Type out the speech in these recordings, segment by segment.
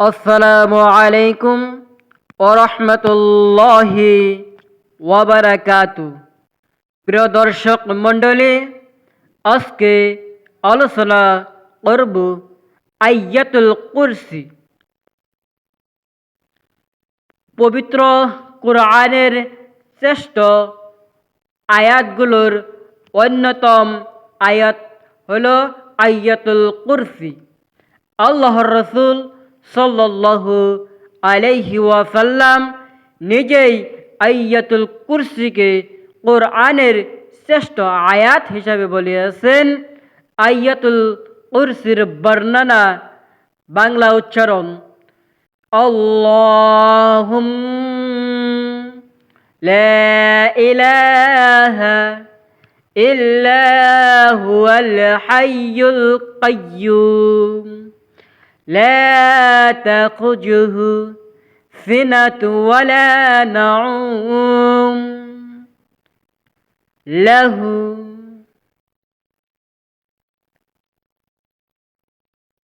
আসসালামু আলাইকুম ওরহমতুল্লাহি ওয়াবারাকাতু প্রিয় দর্শক মণ্ডলী, আজকে আলোচনা করব আয়াতুল কুরসি। পবিত্র কোরআনের শ্রেষ্ঠ আয়াতগুলোর অন্যতম আয়াত হল আয়াতুল কুরসি। আল্লাহর রসুল সাল্লাল্লাহু আলাইহি ওয়াসাল্লাম নিজেই আয়াতুল কুরসিকে কোরআনের শ্রেষ্ঠ আয়াত হিসাবে বলিয়াছেন আয়াতুল কুরসির বর্ণনা বাংলা উচ্চারণ اللهم لا إله إلا هو الحي القيوم لا تخجه سنة ولا نعوم. له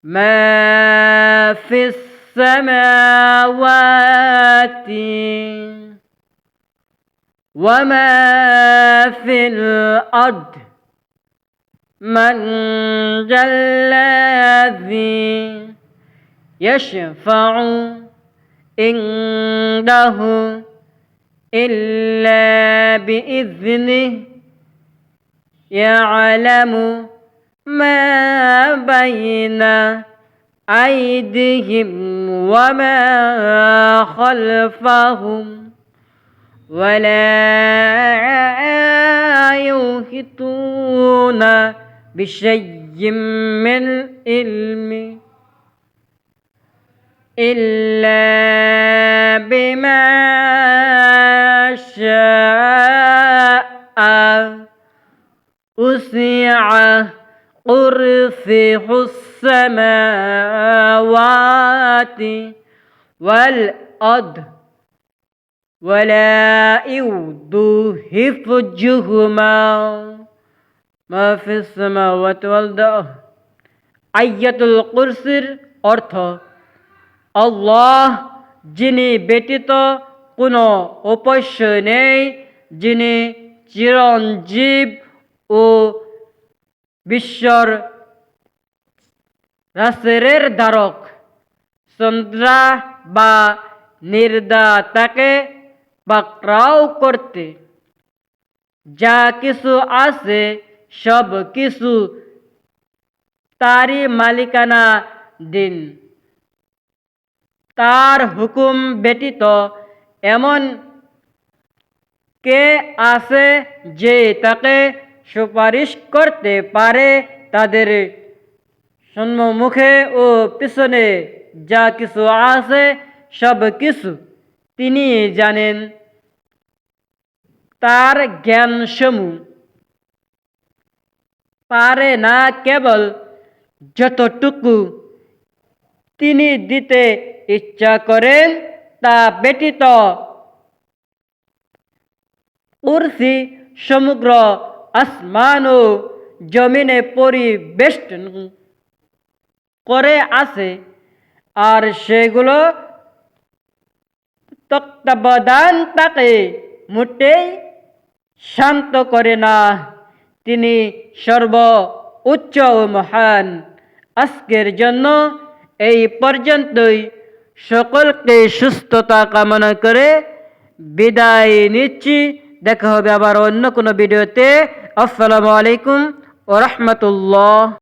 ما في السماوات وما في الأرض. من ذا الذي يشفع عنده إلا بإذنه يعلم ما بين أيديهم وما خلفهم ولا يحيطون بشيء من علم إلا بما شاء وسع قرفه السماوات والأرض ولا يؤد حفظهما ما في السماوات والأرض আয়াতুল কুরসির অর্থ আল্লাহ যিনি ব্যতীত কোনো উপাস্য নেই, যিনি চিরঞ্জীব ও বিশ্বর রাসেরের দ্বারক চন্দ্রা বা নির্দা তাকে পাকড়াও করতে। যা কিছু আছে সব কিছু তারই মালিকানা দিন। তার হুকুম ব্যতীত এমন কে আছে যে তাকে সুপারিশ করতে পারে তাদের সম্মুখে ও পিছনে যা কিছু আছে সব কিছু তিনি জানেন। তার জ্ঞান সমূহ পারে না কেবল যতটুকু তিনি দিতে ইচ্ছা করেন তা ব্যতীত উর্সি সমগ্র আসমান ও জমিনে পরিবেষ্টন করে আছে। আর সেগুলো তত্ত্বাবধান তাকে মোটেই শান্ত করে না। তিনি সর্ব উচ্চ ও মহান। আজকের জন্য এই পর্যন্তই। সকলকে সুস্থতা কামনা করে বিদায় নিচ্ছি। দেখা হবে আবার অন্য কোনো ভিডিওতে। আসসালামু আলাইকুম ও রহমতুল্লাহ।